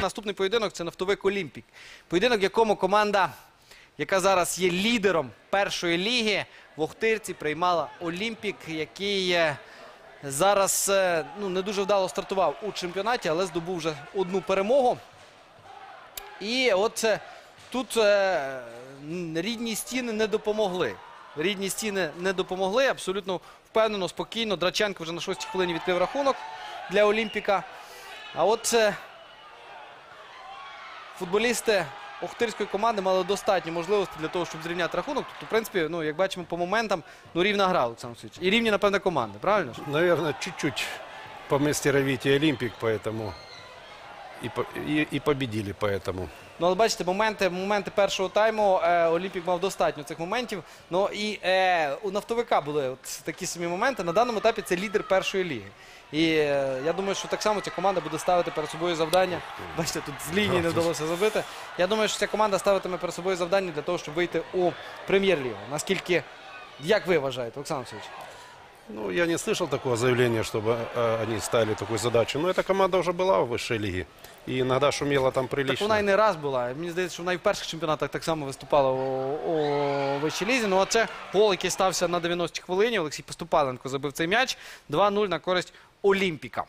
Наступний поєдинок це нафтовик Олімпік. Поєдинок, в якому команда, яка зараз є лідером першої ліги, в Охтирці приймала Олімпік, який е, зараз е, ну, не дуже вдало стартував у чемпіонаті, але здобув вже одну перемогу. І от е, тут рідні стіни не допомогли. Рідні стіни не допомогли. Абсолютно впевнено, спокійно. Драченко вже на шостій хвилині відкрив рахунок для Олімпіка. А от футболісти Охтирської команди мали достатньо можливостей для того, щоб зрівняти рахунок. Тобто, в принципі, ну, як бачимо по моментам, ну, рівна гра, Олександр світі І рівні, напевно, команди, правильно? Наверное, чуть-чуть по мастеровитию Олимпик, поэтому и, по- и, и победили поэтому. Ну, але бачите, моменти, моменти першого тайму е, Олімпік мав достатньо цих моментів. Ну і е, у нафтовика були от такі самі моменти. На даному етапі це лідер першої ліги. І е, я думаю, що так само ця команда буде ставити перед собою завдання. Бачите, тут з лінії не вдалося забити. Я думаю, що ця команда ставитиме перед собою завдання для того, щоб вийти у прем'єр-лігу. Наскільки, як ви вважаєте, Олександр Васильович? Ну, я не слышал такого заявления, чтобы э, они ставили такую задачу. Но эта команда уже была в высшей лиге. И иногда шумела там прилично. Так вона і не раз була. Мені здається, що вона і в перших чемпіонатах так само виступала у, у вищій лізі. Ну а це гол, який стався на 90-й хвилині. Олексій Поступаленко забив цей м'яч. 2-0 на користь Олімпіка.